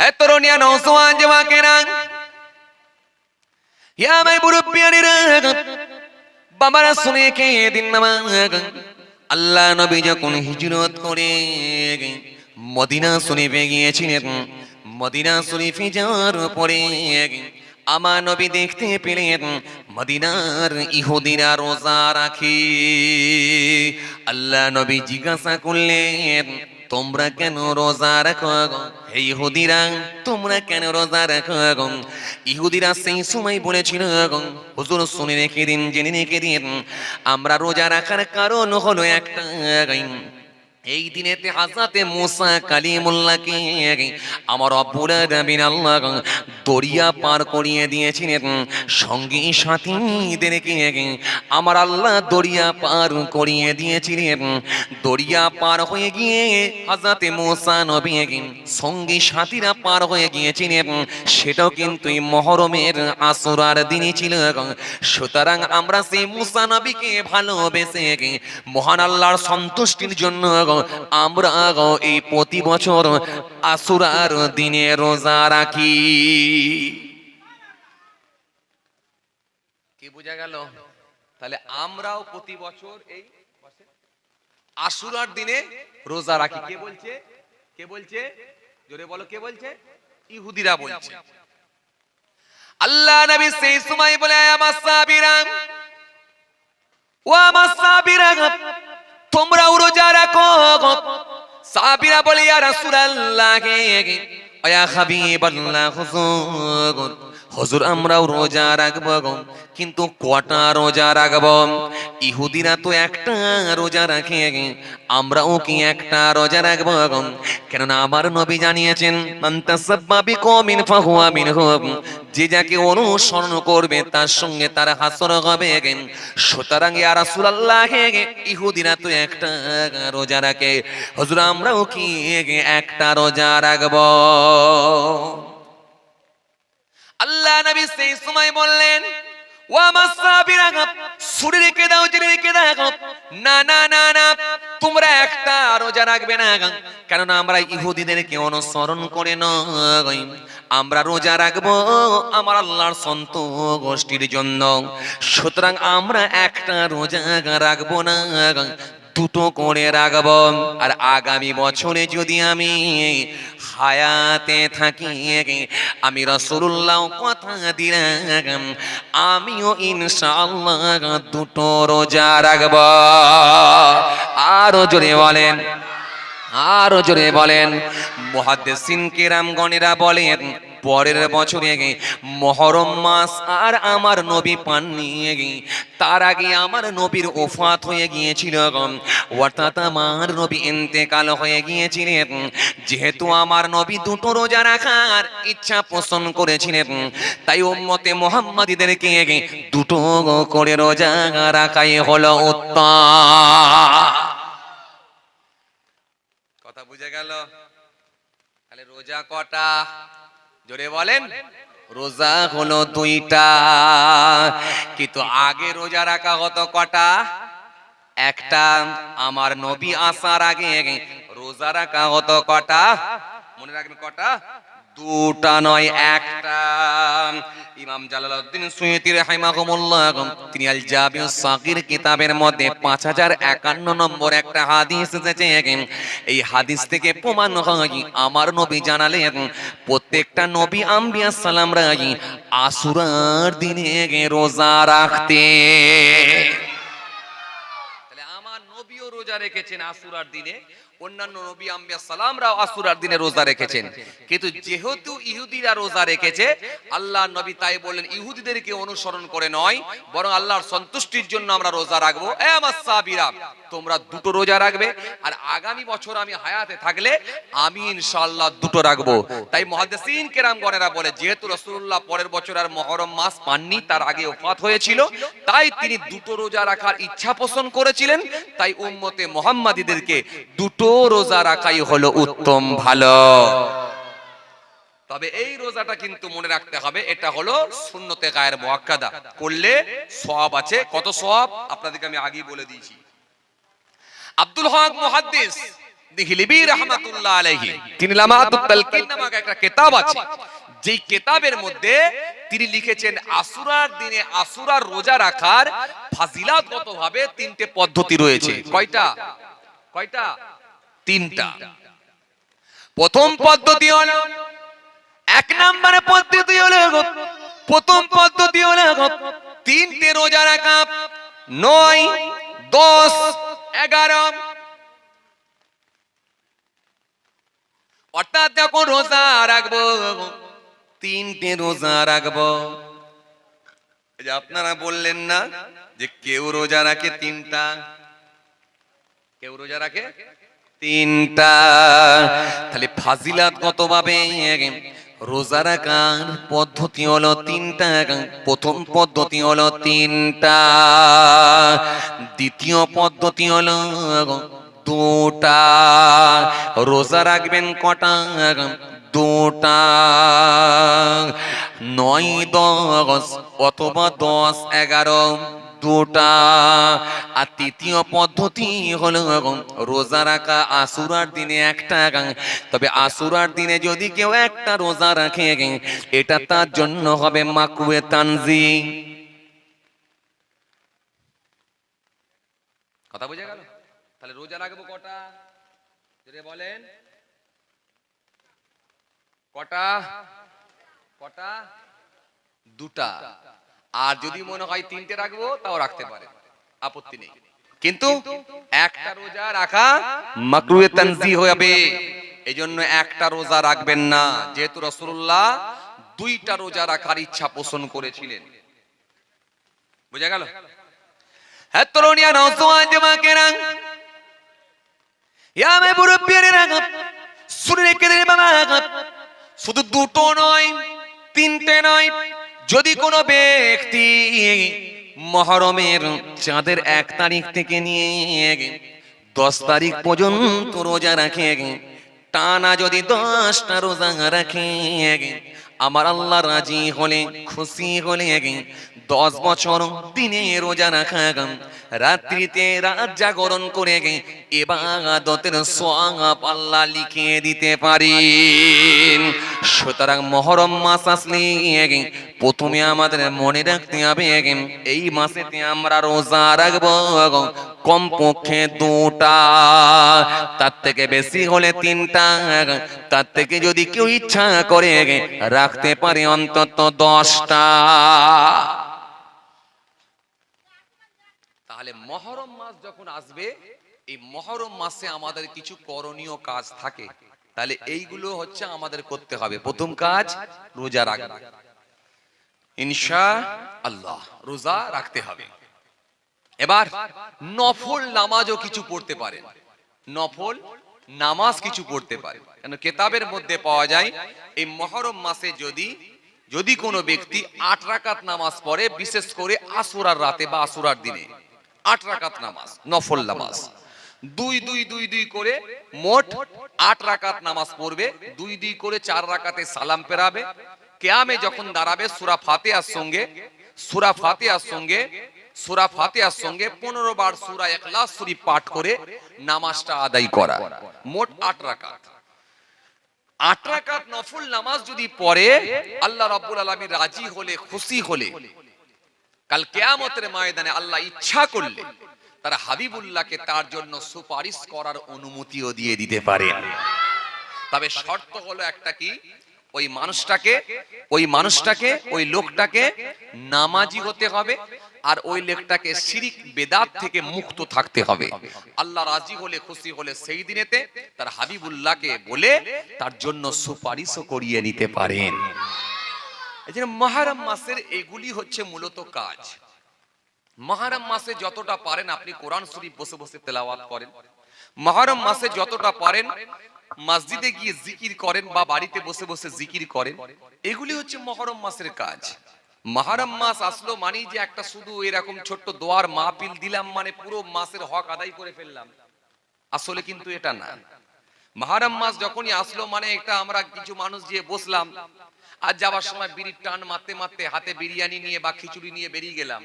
হ্যাঁ তরুণিয়া নৌসওয়ান জওয়াকেরা ইয়া মাই মুরব্বিয়ানিরা বাবারা শুনে কে দিন নামাজ আল্লাহ নবী যখন হিজরত করে, মদিনা শরীফে গিয়েছিলেন। মদিনা শরীফে যাওয়ার পরে আমার নবী দেখতে পেলেন, মদিনার ইহুদিরা রোজা রাখে। আল্লাহ নবী জিজ্ঞাসা করলেন তোমরা কেন রোজা রাখো? হে ইহুদিরা, তোমরা কেন রোজা রাখো? ইহুদিরা সেই সময় বলেছিল হুজুর, শুনে রেখে দিন, জেনে রেখে দিন আমরা রোজা রাখার কারণ হলো একটা এই দিনেতে হাসাতে মুসা কালিমুল্লাহকে আমার অপুরা রবিন আল্লাহ দরিয়া পার করিয়ে দিয়েছিলেন। সঙ্গী সাথীদেরকে আমার আল্লাহ দরিয়া পার করিয়ে দিয়েছিলেন। দরিয়া পার হয়ে গিয়ে হাজাতে মুসা নবী সঙ্গী সাথীরা পার হয়ে গিয়েছিলেন। সেটাও কিন্তু এই মহরমের আসরার দিনই ছিল। সুতরাং আমরা সেই মুসা নবীকে ভালোবেসে মহান আল্লাহর সন্তুষ্টির জন্য আমরা এই প্রতি বছর আসুরার দিনে রোজা রাখি। কি বোঝা গেল? তাহলে আমরাও প্রতি বছর এই আশুরার দিনে রোজা রাখি। কে বলছে? কে বলছে? জোরে বলো, কে বলছে? ইহুদিরা বলছে। আল্লাহ নবী সেই সময় বলে আমার সাবিরা ও আমার সাবিরা তোমরাও রোজা রাখো সাবিরা বলে ইয়া রাসূলুল্লাহ ওয়া হাবিবাল্লাহ হুজুর। হুজুর, আমরাও রোজা রাখব কিন্তু কটা রোজা রাখব? ইহুদিরা তো একটা রোজা রাখে। আমরাও কি একটা রোজা রাখব কেননা আমার নবী জানিয়েছেন যে যাকে অনুসরণ করবে, তার সঙ্গে তার হাসর হবে। সুতরাং ইহুদিরা তো একটা রোজা রাখে। হুজুর, আমরাও কি একটা রোজা রাখব? আল্লাহ নবী সেই সময় বললেন ও আমার সাহাবীরা ছুরি রেখে দাও জেনে রেখে দাও না না না না, তোমরা একটা রোজা রাখবে না কেননা আমরা ইহুদিদেরকে অনুসরণ করে নয়। আমরা রোজা রাখব আমার আল্লাহর সন্ত গোষ্ঠীর জন্য। সুতরাং আমরা একটা রোজা রাখব না দুটো করে রাখব। আর আগামী বছরে যদি আমি হায়াতে থাকি আমি রসুল্লাহ কথা দিলাম আমিও ইনশাআল্লাহ দুটো রোজা রাখব। আরও জোরে বলেন। আরও জোরে বলেন, মহাদ্দেসিন কেরাম গণেরা বলেন, পরের বছরে মহরম মাস আর আমার নবী পান নিয়ে গে তার আগে আমার নবীর ওফাত হয়ে গিয়েছিল অর্থাৎ আমার নবী ইন্তেকাল হয়ে গিয়েছিলেন। যেহেতু আমার নবী দুটো রোজা রাখার ইচ্ছা পোষণ করেছিলেন, তাই উম্মতে মোহাম্মদীদেরকে দুটো করে রোজা রাখাই হলো উত্তম। গেল। তাহলে রোজা কটা? জোরে বলেন। রোজা হলো দুইটা। কিন্তু আগে রোজা রাখা হতো কটা? একটা আমার নবী আসার আগে রোজা রাখা হতো কটা? মনে রাখবেন কটা? দুটা নয়, একটা। ইমাম জালালউদ্দিন সুয়ুতি রাহিমাহুমুল্লাহ তিনি আল জামিউস সাগীর কিতাবের মধ্যে 5051 নম্বর একটা হাদিস এসেছে। এই হাদিস থেকে প্রমাণ হয়, আমার নবী জানালেন, প্রত্যেকটা নবী আম্বিয়া সালামরা আসুরার দিনে রোজা রাখতে। তাহলে আমার নবীও রোজা রেখেছেন আসুরার দিনে। অন্যান্য নবী আম্বিয়া সালামরাও আসুরার দিনে রোজা রেখেছেন। কিন্তু যেহেতু ইহুদিরা রোজা রেখেছে আল্লাহ নবী তাই বলেন ইহুদিদেরকে অনুসরণ করে নয়, বরং আল্লাহর সন্তুষ্টির জন্য আমরা রোজা রাখব। আমার তোমরা দুটো রোজা রাখবে, আর আগামী বছর আমি হায়াতে থাকলে আমি ইনশাআল্লাহ দুটো রাখব। তাই মুহাদ্দিসিন কেরাম গণেরা বলে, যেহেতু রাসূলুল্লাহ পরের বছর আর মুহররম মাস পাননি, তার আগে ওফাত হয়েছিল, তাই তিনি দুটো রোজা রাখার ইচ্ছা পোষণ করেছিলেন। তাই উম্মতে মুহাম্মাদীদেরকে দুটো রোজা রাখাই হলো উত্তম ভালো। তবে এই রোজাটা কিন্তু মনে রাখতে হবে, এটা হলো সুন্নতে গায়ের মুআক্কাদা করলে সওয়াব আছে। কত সওয়াব? আপনাদেরকে আমি আগেই বলে দিয়েছি। আব্দুল হক আছে। যেই মধ্যে তিনি লিখেছেন দিনে রোজা রাখার তিনটে পদ্ধতি রয়েছে। কয়টা? কয়টা? তিনটা। প্রথম পদ্ধতি হলো, এক নম্বরে পদ্ধতি হলো প্রথম পদ্ধতি হলো তিনটে রোজা রাখা নয়, দশ, এগারো। অর্থাৎ যখন রোজা রাখব, তিনটে রোজা রাখব। আপনারা বললেন না যে কেউ রোজা রাখে তিনটা? কেউ রোজা রাখে? তিনটা। তাহলে ফাজিলাত কত ভাবে রোজা রাখার পদ্ধতি হলো তিনটা প্রথম পদ্ধতি হলো তিনটা। দ্বিতীয় পদ্ধতি হলো দুটা। রোজা রাখবেন কটা? দুটা। নয়, দশ, অথবা দশ, এগারো। দুটা। আর তৃতীয় পদ্ধতি হলো রোজা রাখা আসুরার দিনে একটা তবে আসুরার দিনে যদি কেউ একটা রোজা রাখে, এটা তার জন্য হবে মাকুয়ে তানজি কথা বুঝে গেল? তাহলে রোজা রাখব কটা? যদি বলেন। কটা? কটা? দুটা। আর যদি মনে হয় তিনটে রাখব তাও রাখতে পারে। আপত্তি নেই। কিন্তু একটা রোজা রাখা মাকরুয়ে তানজি হবে। এই জন্য একটা রোজা রাখবেন না। যেহেতু রসুল্লাহ দুইটা রোজা রাখার ইচ্ছা পোষণ করেছিলেন। বুঝা গেল? হ্যাঁ তরুণিয়া নৌসোয়ান জমাকেরা মে মুরব্বিয়ারে রাখা শুনে রেখে দে বাবা শুধু দুটো নয় তিনটে নয় যদি কোনো ব্যক্তি মহরমের চাঁদের এক তারিখ থেকে নিয়ে দশ তারিখ পর্যন্ত রোজা রাখে টানা যদি দশটা রোজা রাখে, আমার আল্লাহ রাজি হলে, খুশি হলে, দশ বছর দিনে রোজা রাখা, রাত্রিতে রাত জাগরণ করে এবাদতের সোয়াব আল্লাহ লিখে দিতে পারি সুতরাং মহরম মাস আসলে প্রথমে আমাদের মনে রাখতে হবে এই মাসেতে আমরা রোজা রাখব কমপক্ষে দুটা, তার থেকে বেশি হলে তিনটা তার থেকে যদি কেউ ইচ্ছা করে রাখতে পারে অন্তত দশটা। তাহলে মহরম মাস যখন আসবে, এই মহরম মাসে আমাদের কিছু করণীয় কাজ থাকে। তাহলে এইগুলো হচ্ছে আমাদের করতে হবে। প্রথম কাজ রোজা রাখা। ইনশা আল্লাহ রোজা রাখতে হবে। এবার নফল নামাজও কিছু পড়তে পারেন। নফল নামাজ কিছু পড়তে পারে কেন কেতাবের মধ্যে পাওয়া যায় এই মহরম মাসে যদি যদি কোনো ব্যক্তি আট রাকাত নামাজ পড়ে বিশেষ করে আসুরার রাতে বা আসুরার দিনে। আট রাকাত নামাজ নফল নামাজ। দুই দুই দুই দুই করে মোট আট রাকাত নামাজ পড়বে, দুই দুই করে চার রাকাতে সালাম পেরাবে কেয়ামে যখন দাঁড়াবে সুরা ফাতেহার সঙ্গে, সুরা ফাতেহার সঙ্গে, সুরা ফাতেহার সঙ্গে পনেরো বার সুরা এখলাস শরীফ পাঠ করে নামাজটা আদায় করা। মোট আট রাকাত। আট রাকাত নফল নামাজ যদি পড়ে, আল্লাহ রাব্বুল আলামিন রাজি হলে, খুশি হলে, কাল কেয়ামতের ময়দানে আল্লাহ ইচ্ছা করলে তারা হাবিবুল্লাহকে তার জন্য সুপারিশ করার অনুমতিও দিয়ে দিতে পারে। তবে শর্ত হলো একটা কি? ওই মানুষটাকে ওই মানুষটাকে, ওই লোকটাকে নামাজি হতে হবে আর ওই লোকটাকে শিরিক, বেদাত থেকে মুক্ত থাকতে হবে। আল্লাহ রাজি হলে, খুশি হলে সেই দিনেতে তার হাবিবুল্লাহকে বলে তার জন্য সুপারিশও করিয়ে নিতে পারেন। এই জন্য মাসের এগুলি হচ্ছে মূলত কাজ। মহারম মাসে যতটা পারেন, আপনি কোরআন শরীফ বসে বসে তেলাওয়াত করেন। মহারম মাসে যতটা পারেন, মসজিদে গিয়ে জিকির করেন বা বাড়িতে বসে বসে জিকির করেন, এগুলি হচ্ছে মহরম মাসের কাজ। মহারম মাস আসলো মানেই যে একটা শুধু এরকম ছোট্ট দোয়ার মাহফিল দিলাম মানে পুরো মাসের হক আদায় করে ফেললাম। আসলে কিন্তু এটা না। মহারম মাস যখনই আসলো মানে একটা আমরা কিছু মানুষ গিয়ে বসলাম, আর যাওয়ার সময় বিড়ির টান মারতে মারতে হাতে বিরিয়ানি নিয়ে বা খিচুড়ি নিয়ে বেরিয়ে গেলাম।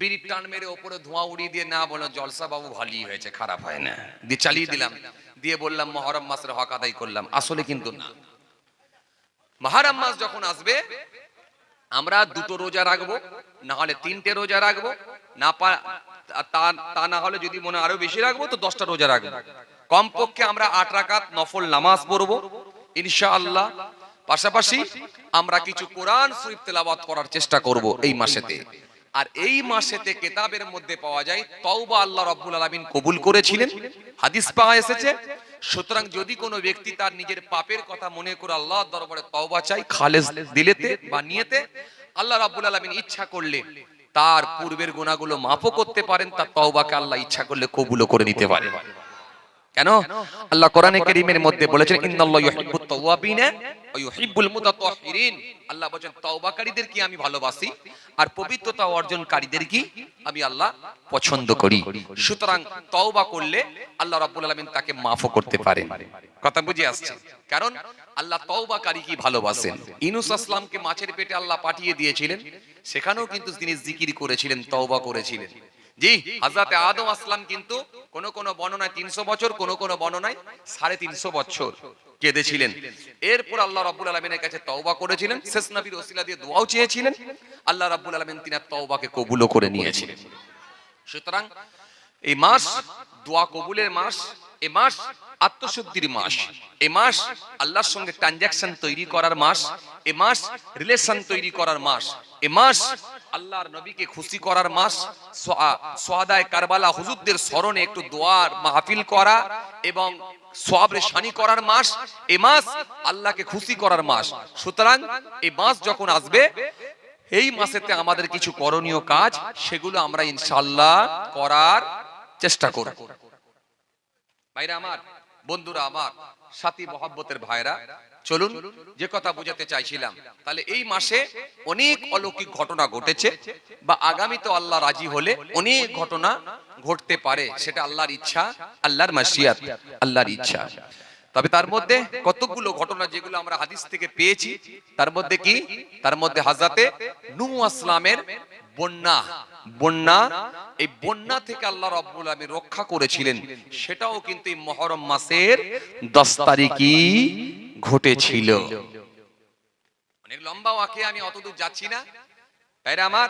বিড়ির টান মেরে ওপরে ধোঁয়া উড়িয়ে দিয়ে না বলো জলসা বাবু ভালোই হয়েছে, খারাপ হয় না। দিয়ে চালিয়ে দিলাম। দিয়ে বললাম, মহরম মাসের হক আদায় করলাম। আসলে কিন্তু না। মহারাম মাস যখন আসবে, আমরা দুটো রোজা রাখব, না হলে তিনটে রোজা রাখব, না তা না হলে যদি মনে আরও বেশি রাখব, তো দশটা রোজা রাখব। কমপক্ষে আমরা আট রাকাত নফল নামাজ পড়ব, ইনশাআল্লাহ। পাশাপাশি আমরা কিছু কোরআন শরীফ তেলাওয়াত করার চেষ্টা করব এই মাসেতে। আর এই মাসেতে কেতাবের মধ্যে পাওয়া যায় তওবা আল্লাহ রাব্বুল আলামিন কবুল করেছিলেন। হাদিস পাওয়া এসেছে। সুতরাং যদি কোনো ব্যক্তি তার নিজের পাপের কথা মনে করে আল্লাহর দরবারে তওবা চাই খালেস দিলেতে বা নিয়েতে আল্লাহ রাব্বুল আলামিন ইচ্ছা করলে তার পূর্বের গুনাহগুলো মাফও করতে পারেন তার তওবাকে আল্লাহ ইচ্ছা করলে কবুলও করে নিতে পারে কেন? আল্লাহ কোরআনে কারীমের মধ্যে বলেছেন, ইন্নাল্লাহু ইউহিব্বুত তাওয়াবিনা ওয়া ইউহিব্বুল মুতাতাহহিরিন আল্লাহ বলেন তওবাকারীদের কি আমি ভালোবাসি আর পবিত্রতা অর্জনকারীদের কি আমি আল্লাহ পছন্দ করি? সুতরাং তওবা করলে আল্লাহ রাব্বুল আলামিন তাকে মাফও করতে পারেন। কথা বুঝে আসছে? কারণ আল্লাহ তওবাকারী কি ভালোবাসেন? ইনুস আসলামকে মাছের পেটে আল্লাহ পাঠিয়ে দিয়েছিলেন, সেখানেও কিন্তু তিনি জিকির করেছিলেন, তওবা করেছিলেন। জি হাজরাতে আদম আসলাম কিন্তু কোন কোন বর্ণনায় তিনশো বছর, কোন কোন বর্ণনায় সাড়ে তিনশো বছর কেঁদেছিলেন। এরপর আল্লাহ রাব্বুল আলমিনের কাছে তওবা করেছিলেন, শেষ নবীর ওসিলা দিয়ে দোয়াও চেয়েছিলেন, আল্লাহ রাবুল আলমিন তিনি তওবাকে কবুলও করে নিয়েছিলেন। সুতরাং এই মাস দোয়া কবুলের মাস এ মাস আত্মশুদ্ধির মাস। এ মাস আল্লাহর সঙ্গে ট্রানজাকশন তৈরি করার মাস। এ মাস রিলেশন তৈরি করার মাস। এ মাস আল্লাহর নবীকে খুশি করার মাস। সোয়া- সোহাদায় কারবালা হুজুরদের স্মরণে একটু দোয়ার মাহফিল করা এবং সোয়াবরে শানি করার মাস। এ মাস আল্লাহকে খুশি করার মাস। সুতরাং এই মাস যখন আসবে, এই মাসেতে আমাদের কিছু করণীয় কাজ, সেগুলো আমরা ইনশাল্লাহ করার চেষ্টা করব। ভাইরা আমার, বন্ধুরা আমার, সাথী মহব্বতের ভাইরা, চলুন যে কথা বোঝাতে চাইছিলাম, তাহলে এই মাসে অনেক অলৌকিক ঘটনা ঘটেছে বা আগামী তো আল্লাহ রাজি হলে অনেক ঘটনা ঘটতে পারে, সেটা আল্লাহর ইচ্ছা, আল্লাহর মাসিয়াত, আল্লাহর ইচ্ছা। তবে তার মধ্যে কতগুলো ঘটনা যেগুলো আমরা হাদিস থেকে পেয়েছি, তার মধ্যে কি? তার মধ্যে হাজরাতে নূহ আসলামের বন্যা বন্যা, এই বন্যা থেকে আল্লাহ রব্বুল আমি রক্ষা করেছিলেন। সেটাও কিন্তু এই মহরম মাসের 10 তারিখই ঘটেছিল। অনেক লম্বা ওয়াকে আমি অতদূর যাচ্ছি না। তাই আমার